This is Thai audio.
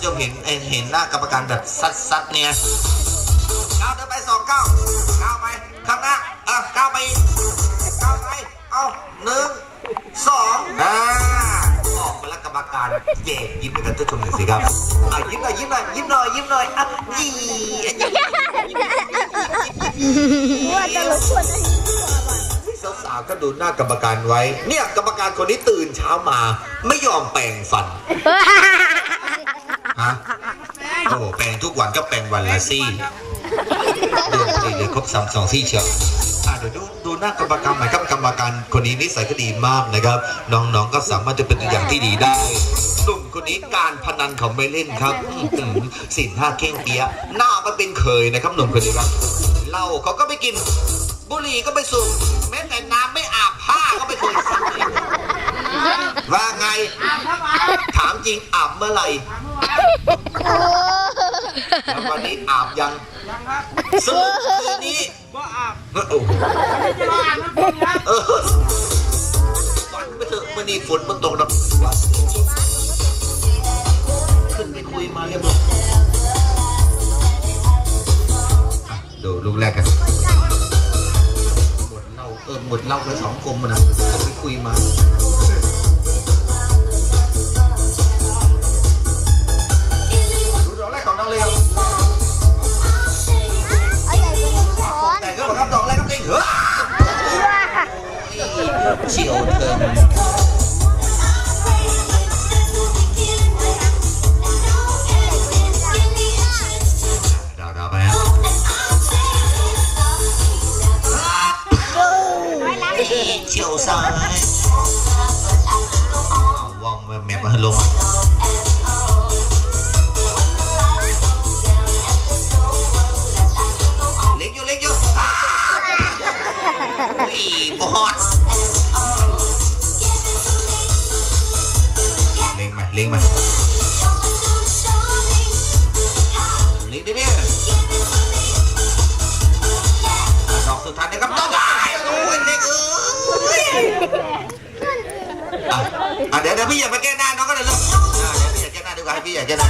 ผู้ชมเห็นเห็นหน้ากรรมการแบบซัดๆเนี่ยก้าวเดินไปสองก้าวก้าวไปข้างหน้าเออก้าวไปก้าวไปเอาหนึ่งสองอ่าออกมาแล้วกรรมการเย่ยิ้มให้กันทุกคนหน่อยสิครับอะยิ้มหน่อยยิ้มหน่อยยิ้มหน่อยยิ้มหน่อยอะยี่ว่าจะรบกวนสาวๆก็ดูหน้ากรรมการไว้ เนี่ยกรรมการคนนี้ตื่นเช้ามา ไม่ยอมแปรงฟัน โอ้แปรงทุกวันก็แปรงวันละซี่เดือนพอดีเลยครบสามสองซี่เชียวอะเดี๋ยวดูดูหน้ากรรมการหน่อยครับกรรมการคนนี้นิสัยก็ดีมากนะครับ น้องๆก็สามารถจะเป็นตัวอย่างที่ดีได้หนุ่มคนนี้การพนันเขาไม่เล่นครับอื้อหือสินห้าเก้งเปียะหน้าก็เป็นเคยนะครับหนุ่มคนนี้ครับเหล้าเขาก็ไม่กิน บุหรี่ก็ไม่สูบแม้แต่น้ำไม่อาบผ้าก็ไม่เคยซักเลยว่าไง ถาม จริงอาบเมื่อไหร่แล้ววันนี้อาบยังสรุปคืนนี้ว่าอาบโอ้โหเออวันไปเถอะวันนี้ฝนมันตกนะขึ้นไปคุยมาเรียบร้อยดูลูกแรกกันหมดเล้าเออหมดเล้าไปสองกลมอะนะไปคุยมา เฉียวเธอดาวดาว มาเลี้ยงมาเลี้ยงดิเนี่ยดอกสุดท้ายนะครับดองได้โอ้ยเล็กเอ้ยอะเดี๋ยวเดี๋ยวพี่อย่าไปแก้หน้าน้องก็เลยลูกเดี๋ยวพี่อย่าแก้หน้าดีกว่าให้พี่อย่าแก้หน้า